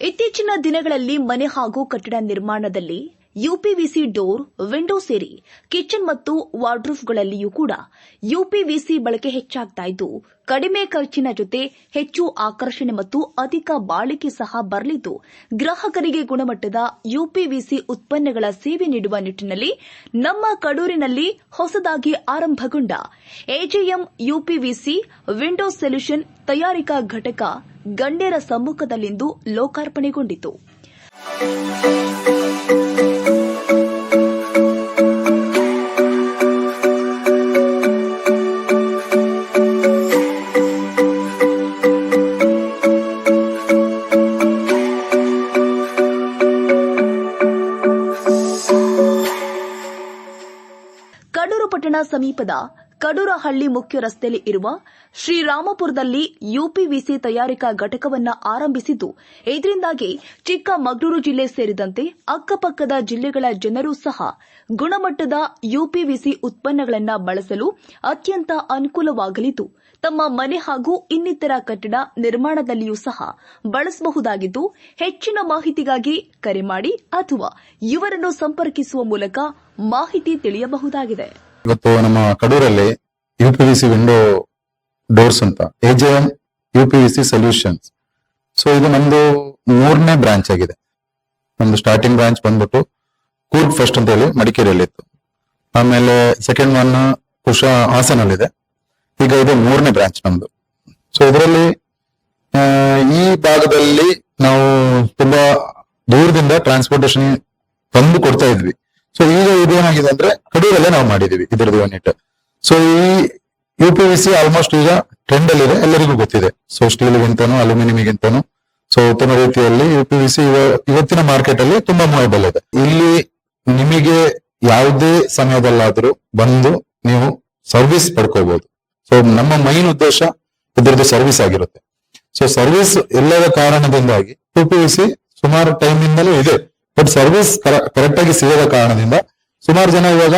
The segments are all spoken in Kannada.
ಇತ್ತೀಚಿನ ದಿನಗಳಲ್ಲಿ ಮನೆ ಹಾಗೂ ಕಟ್ಟಡ ನಿರ್ಮಾಣದಲ್ಲಿ ಯುಪಿವಿಸಿ ಡೋರ್, ವಿಂಡೋ ಸೇರಿ, ಕಿಚನ್ ಮತ್ತು ವಾರ್ಡ್ರೂಫ್ಗಳಲ್ಲಿಯೂ ಕೂಡ ಯುಪಿವಿಸಿ ಬಳಕೆ ಹೆಚ್ಚಾಗ್ತಾ ಇದ್ದು, ಕಡಿಮೆ ಖರ್ಚಿನ ಜೊತೆ ಹೆಚ್ಚು ಆಕರ್ಷಣೆ ಮತ್ತು ಅಧಿಕ ಬಾಳಿಕೆ ಸಹ ಬರಲಿದ್ದು, ಗ್ರಾಹಕರಿಗೆ ಗುಣಮಟ್ಟದ ಯುಪಿವಿಸಿ ಉತ್ಪನ್ನಗಳ ಸೇವೆ ನೀಡುವ ನಿಟ್ಟಿನಲ್ಲಿ ನಮ್ಮ ಕಡೂರಿನಲ್ಲಿ ಹೊಸದಾಗಿ ಆರಂಭಗೊಂಡ ಎಜೆಎಂ ಯುಪಿವಿಸಿ ವಿಂಡೋ ಸೊಲ್ಯೂಷನ್ ತಯಾರಿಕಾ ಘಟಕ ಗಣ್ಯರ ಸಮ್ಮುಖದಲ್ಲಿಂದು ಲೋಕಾರ್ಪಣೆಗೊಂಡಿತು. ಪಟ್ಟಣ ಸಮೀಪದ ಕಡೂರಹಳ್ಳಿ ಮುಖ್ಯ ರಸ್ತೆಯಲ್ಲಿ ಇರುವ ಶ್ರೀರಾಮಪುರದಲ್ಲಿ ಯುಪಿವಿಸಿ ತಯಾರಿಕಾ ಘಟಕವನ್ನ ಆರಂಭಿಸಿದ್ದು, ಇದರಿಂದಾಗಿ ಚಿಕ್ಕಮಗಳೂರು ಜಿಲ್ಲೆ ಸೇರಿದಂತೆ ಅಕ್ಕಪಕ್ಕದ ಜಿಲ್ಲೆಗಳ ಜನರೂ ಸಹ ಗುಣಮಟ್ಟದ ಯುಪಿವಿಸಿ ಉತ್ಪನ್ನಗಳನ್ನು ಬಳಸಲು ಅತ್ಯಂತ ಅನುಕೂಲವಾಗಲಿದ್ದು, ತಮ್ಮ ಮನೆ ಹಾಗೂ ಇನ್ನಿತರ ಕಟ್ಟಡ ನಿರ್ಮಾಣದಲ್ಲಿಯೂ ಸಹ ಬಳಸಬಹುದಾಗಿದ್ದು, ಹೆಚ್ಚಿನ ಮಾಹಿತಿಗಾಗಿ ಕರೆ ಮಾಡಿ ಅಥವಾ ಇವರನ್ನು ಸಂಪರ್ಕಿಸುವ ಮೂಲಕ ಮಾಹಿತಿ ತಿಳಿಯಬಹುದಾಗಿದೆ. ಇವತ್ತು ನಮ್ಮ ಕಡೂರಲ್ಲಿ U P V C window doors ಅಂತ AJM U P V C solutions so ಇದು ನಮ್ದು ಮೂರನೇ ಬ್ರಾಂಚ್ ಆಗಿದೆ. ನಮ್ದು ಸ್ಟಾರ್ಟಿಂಗ್ ಬ್ರಾಂಚ್ ಬಂದ್ಬಿಟ್ಟು ಕೂರ್ಗ್ ಫಸ್ಟ್ ಅಂತ ಹೇಳಿ ಮಡಿಕೇರಿಯಲ್ಲಿ ಇತ್ತು ಆಮೇಲೆ ಸೆಕೆಂಡ್ ಒನ್ ಕುಶ ಹಾಸನಲ್ಲಿದೆ. ಈಗ ಇದು ಮೂರನೇ ಬ್ರಾಂಚ್ ನಮ್ದು. ಸೊ ಇದರಲ್ಲಿ ಈ ಭಾಗದಲ್ಲಿ ನಾವು ತುಂಬಾ ದೂರದಿಂದ ಟ್ರಾನ್ಸ್ಪೋರ್ಟೇಶನ್ ತಂದು ಕೊಡ್ತಾ ಇದ್ವಿ. ಸೊ ಈಗ ಇದೇನಾಗಿದೆ ಅಂದ್ರೆ ಕಡೂರಲ್ಲೇ ನಾವು ಮಾಡಿದೀವಿ ಇದರದ್ದು ಯೂನಿಟ್ ಸೊ ಈ U P V C almost ಈಗ ಟ್ರೆಂಡ್ ಅಲ್ಲಿ ಇದೆ ಎಲ್ಲರಿಗೂ ಗೊತ್ತಿದೆ. ಸೊ ಸ್ಟೀಲ್ಗಿಂತನೂ ಅಲ್ಯೂಮಿನಿಯಂಗಿಂತನೂ ಸೊ ಉತ್ತಮ ರೀತಿಯಲ್ಲಿ ಯು ಪಿ ವಿ ಸಿ ಇವತ್ತಿನ ಮಾರ್ಕೆಟ್ ಅಲ್ಲಿ ತುಂಬಾ ಮೂವೇಬಲ್ ಇದೆ. ಇಲ್ಲಿ ನಿಮಗೆ ಯಾವುದೇ ಸಮಯದಲ್ಲಾದ್ರೂ ಬಂದು ನೀವು ಸರ್ವಿಸ್ ಪಡ್ಕೋಬಹುದು ಸೊ ನಮ್ಮ ಮೈನ್ ಉದ್ದೇಶ ಇದ್ರದ್ದು ಸರ್ವಿಸ್ ಆಗಿರುತ್ತೆ. ಸೊ ಸರ್ವಿಸ್ ಎಲ್ಲದ ಕಾರಣದಿಂದಾಗಿ ಯು ಪಿ ವಿ ಸಿ ಸುಮಾರು ಟೈಮ್ ಇದೆ. ಬಟ್ ಸರ್ವಿಸ್ ಕರೆಕ್ಟ್ ಆಗಿ ಸಿಗದ ಕಾರಣದಿಂದ ಸುಮಾರು ಜನ ಇವಾಗ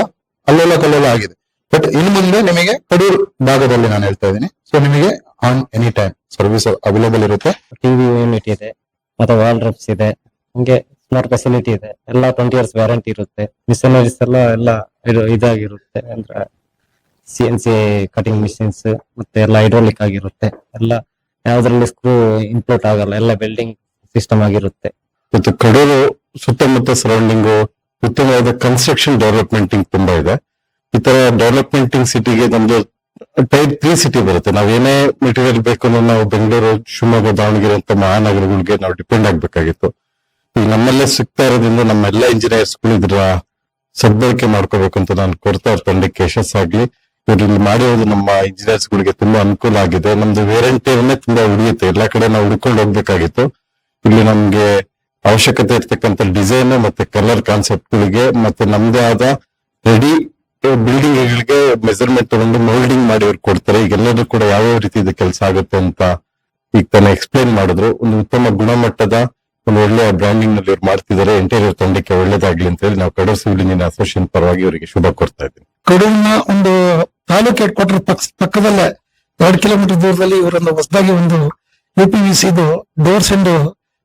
ಅಲ್ಲೆಲ್ಲ ಕಲ್ಲೆಲ್ಲ ಆಗಿದೆ. ಬಟ್ ಇನ್ನು ಮುಂದೆ ನಿಮಗೆ ಕಡೂರ್ ಭಾಗದಲ್ಲಿ ನಾನು ಹೇಳ್ತಾ ಇದ್ದೀನಿ. ಸೊ ನಿಮಗೆ on any time service available ಇರುತ್ತೆ. ಟಿವಿ ಯೂನಿಟ್ ಇದೆ ಮತ್ತೆ ವಾಲ್ ಡ್ರಪ್ಸ್ ಇದೆ ಹಂಗೆ ಸ್ಮಾರ್ಟ್ ಫೆಸಿಲಿಟಿ ಇದೆ. ಎಲ್ಲ ಟ್ವೆಂಟಿ ಇಯರ್ಸ್ ವ್ಯಾರಂಟಿ ಇರುತ್ತೆ. ಮಿಷನರೀಸ್ ಎಲ್ಲ ಎಲ್ಲ ಇದು ಇದಾಗಿರುತ್ತೆ ಅಂದ್ರೆ C N C cutting machines ಮತ್ತೆ ಎಲ್ಲ ಹೈಡ್ರೋಲಿಕ್ ಆಗಿರುತ್ತೆ. ಎಲ್ಲ ಯಾವ್ದ್ರಲ್ಲಿ ಸ್ಕ್ರೂ ಇಂಪ್ಲೋಟ್ ಆಗಲ್ಲ ಎಲ್ಲ ಬೆಲ್ಡಿಂಗ್ ಸಿಸ್ಟಮ್ ಆಗಿರುತ್ತೆ. ಮತ್ತು ಕಡೂರು ಸುತ್ತಮುತ್ತ ಸರೌಂಡಿಂಗು ಉತ್ತಮವಾದ ಕನ್ಸ್ಟ್ರಕ್ಷನ್ ಡೆವಲಪ್ಮೆಂಟಿಂಗ್ ತುಂಬಾ ಇದೆ. ಈ ತರ ಡೆವಲಪ್ಮೆಂಟಿಂಗ್ ಸಿಟಿಗೆ ನಮ್ದು ಟೈಪ್ ತ್ರೀ ಸಿಟಿ ಬರುತ್ತೆ. ನಾವ್ ಏನೇ ಮೆಟೀರಿಯಲ್ ಬೇಕು ಅಂದ್ರೆ ನಾವು ಬೆಂಗಳೂರು ಶಿವಮೊಗ್ಗ, ದಾವಣಗೆರೆ ಅಂತ ಮಹಾನಗರಗಳಿಗೆ ನಾವು ಡಿಪೆಂಡ್ ಆಗ್ಬೇಕಾಗಿತ್ತು. ಈಗ ನಮ್ಮಲ್ಲೇ ಸಿಗ್ತಾ ಇರೋದ್ರಿಂದ ನಮ್ಮ ಎಲ್ಲ ಇಂಜಿನಿಯರ್ಸ್ಗಳು ಇದ್ರ ಸದ್ಬಳಕೆ ಮಾಡ್ಕೋಬೇಕು ಅಂತ ನಾನು ಕೊಡ್ತಾ ಇರ್ತೇನೆ. ಕೇಶಸ್ ಆಗ್ಲಿ. ಇವ್ರಲ್ಲಿ ಮಾಡಿರೋದು ನಮ್ಮ ಇಂಜಿನಿಯರ್ಸ್ ಗಳಿಗೆ ತುಂಬಾ ಅನುಕೂಲ ಆಗಿದೆ. ನಮ್ದು ವೇರಂಟಿಯನ್ನೇ ತುಂಬಾ ಉಳಿಯುತ್ತೆ. ಎಲ್ಲಾ ಕಡೆ ನಾವು ಹುಡ್ಕೊಂಡು ಹೋಗ್ಬೇಕಾಗಿತ್ತು. ಇಲ್ಲಿ ನಮ್ಗೆ ಅವಶ್ಯಕತೆ ಇರ್ತಕ್ಕಂಥ ಡಿಸೈನ್ ಮತ್ತೆ ಕಲರ್ ಕಾನ್ಸೆಪ್ಟ್ ಗಳಿಗೆ ಮತ್ತೆ ನಮ್ದೇ ಆದ ರೆಡಿ ಬಿಲ್ಡಿಂಗ್ ಗಳಿಗೆ ಮೆಜರ್ಮೆಂಟ್ ತಗೊಂಡು ಮೋಲ್ಡಿಂಗ್ ಮಾಡಿ ಅವ್ರು ಕೊಡ್ತಾರೆ. ಈಗೆಲ್ಲರೂ ಕೂಡ ಯಾವ ರೀತಿ ಇದು ಕೆಲಸ ಆಗುತ್ತೆ ಅಂತ ಈಗ ತಾನೇ ಎಕ್ಸ್ಪ್ಲೈನ್ ಮಾಡಿದ್ರು. ಒಂದು ಉತ್ತಮ ಗುಣಮಟ್ಟದ ಒಂದು ಒಳ್ಳೆಯ ಬ್ರ್ಯಾಂಡಿಂಗ್ನಲ್ಲಿ ಇವ್ರು ಮಾಡ್ತಿದ್ದಾರೆ. ಇಂಟೀರಿಯರ್ ತಂಡಕ್ಕೆ ಒಳ್ಳೇದಾಗ್ಲಿ ಅಂತ ಹೇಳಿ ನಾವು ಕಡೂರು ಸಿವಿಲ್ ಇಂಜಿನಿಯರ್ ಅಸೋಸಿಯೇಷನ್ ಪರವಾಗಿ ಅವರಿಗೆ ಶುಭ ಕೋರ್ತಾ ಇದ್ದೀನಿ. ಕಡೂರಿನ ಒಂದು ತಾಲೂಕು ಹೆಡ್ ಕ್ವಾರ್ಟರ್ ಪಕ್ಕದಲ್ಲೇ ಎರಡು ಕಿಲೋಮೀಟರ್ ದೂರದಲ್ಲಿ ಇವರೊಂದು ಹೊಸದಾಗಿ ಒಂದು U P V Siddu doors and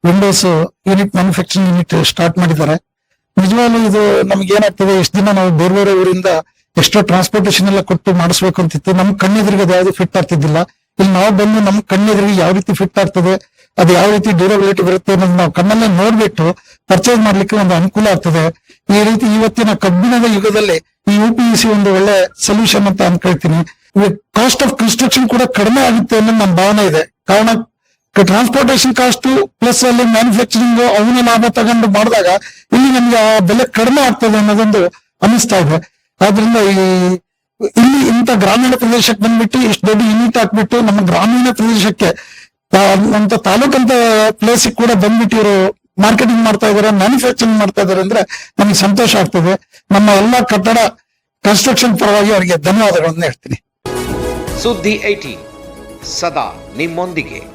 windows unit manufacturing unit start ಮಾಡಿದ್ದಾರೆ. ನಿಜವಾಗ್ಲೂ ಇದು ನಮ್ಗೆ ಏನಾಗ್ತದೆ ಎಷ್ಟು ದಿನ ನಾವು ಬೇರೆ ಬೇರೆ ಊರಿಂದ ಎಷ್ಟೋ ಟ್ರಾನ್ಸ್ಪೋರ್ಟೇಶನ್ ಎಲ್ಲ ಕೊಟ್ಟು ಮಾಡಿಸ್ಬೇಕು ಅಂತಿತ್ತು. ನಮ್ ಕಣ್ಣೆದುರಿಗೆ ಅದು ಯಾವ್ದು ಫಿಟ್ ಆಗ್ತಿದ್ದಿಲ್ಲ. ಇಲ್ಲಿ ನಾವು ಬಂದು ನಮ್ ಕಣ್ಣೆದುರಿಗೆ ಯಾವ ರೀತಿ ಫಿಟ್ ಆಗ್ತದೆ, ಅದು ಯಾವ ರೀತಿ ಡ್ಯೂರಬಿಲಿಟಿ ಬರುತ್ತೆ ಅನ್ನೋದು ನಾವು ಕಣ್ಣಲ್ಲೇ ನೋಡ್ಬಿಟ್ಟು ಪರ್ಚೇಸ್ ಮಾಡ್ಲಿಕ್ಕೆ ಒಂದು ಅನುಕೂಲ ಆಗ್ತದೆ. ಈ ರೀತಿ ಇವತ್ತಿನ ಕಬ್ಬಿಣದ ಯುಗದಲ್ಲಿ ಈ ಯು ಪಿ ಸಿ ಒಂದು ಒಳ್ಳೆ ಸೊಲ್ಯೂಷನ್ ಅಂತ ಅನ್ಕೊಳ್ತೀನಿ. ಕಾಸ್ಟ್ ಆಫ್ ಕನ್ಸ್ಟ್ರಕ್ಷನ್ ಕೂಡ ಕಡಿಮೆ ಆಗುತ್ತೆ ಅನ್ನೋದು ನಮ್ಮ ಭಾವನೆ ಇದೆ. ಕಾರಣ ಟ್ರಾನ್ಸ್ಪೋರ್ಟೇಶನ್ ಕಾಸ್ಟ್ ಪ್ಲಸ್ ಅಲ್ಲಿ ಮ್ಯಾನುಫ್ಯಾಕ್ಚರಿಂಗ್ ಅವನ ಲಾಭ ತಗೊಂಡು ಮಾಡಿದಾಗ ಇಲ್ಲಿ ನಮ್ಗೆ ಆ ಬೆಲೆ ಕಡಿಮೆ ಆಗ್ತದೆ ಅನ್ನೋದೊಂದು ಅನಿಸ್ತಾ ಇದೆ. ಆದ್ರಿಂದ ಈ ಇಲ್ಲಿ ಇಂಥ ಗ್ರಾಮೀಣ ಪ್ರದೇಶಕ್ಕೆ ಬಂದ್ಬಿಟ್ಟು ಇಷ್ಟು ದೊಡ್ಡ ಯೂನಿಟ್ ಹಾಕ್ಬಿಟ್ಟು ನಮ್ಮ ಗ್ರಾಮೀಣ ಪ್ರದೇಶಕ್ಕೆ ಅಂತ ತಾಲೂಕಂತ ಪ್ಲೇಸ್ ಕೂಡ ಬಂದ್ಬಿಟ್ಟು ಇವರು ಮಾರ್ಕೆಟಿಂಗ್ ಮಾಡ್ತಾ ಇದಾರೆ ಮ್ಯಾನುಫ್ಯಾಕ್ಚರಿಂಗ್ ಮಾಡ್ತಾ ಇದಾರೆ ಅಂದ್ರೆ ನಮ್ಗೆ ಸಂತೋಷ ಆಗ್ತದೆ. ನಮ್ಮ ಎಲ್ಲಾ ಕಟ್ಟಡ ಕನ್ಸ್ಟ್ರಕ್ಷನ್ ಪರವಾಗಿ ಅವರಿಗೆ ಧನ್ಯವಾದಗಳನ್ನು ಹೇಳ್ತೀನಿ. ಸುದ್ದಿ ಐಟಿ ಸದಾ ನಿಮ್ಮೊಂದಿಗೆ.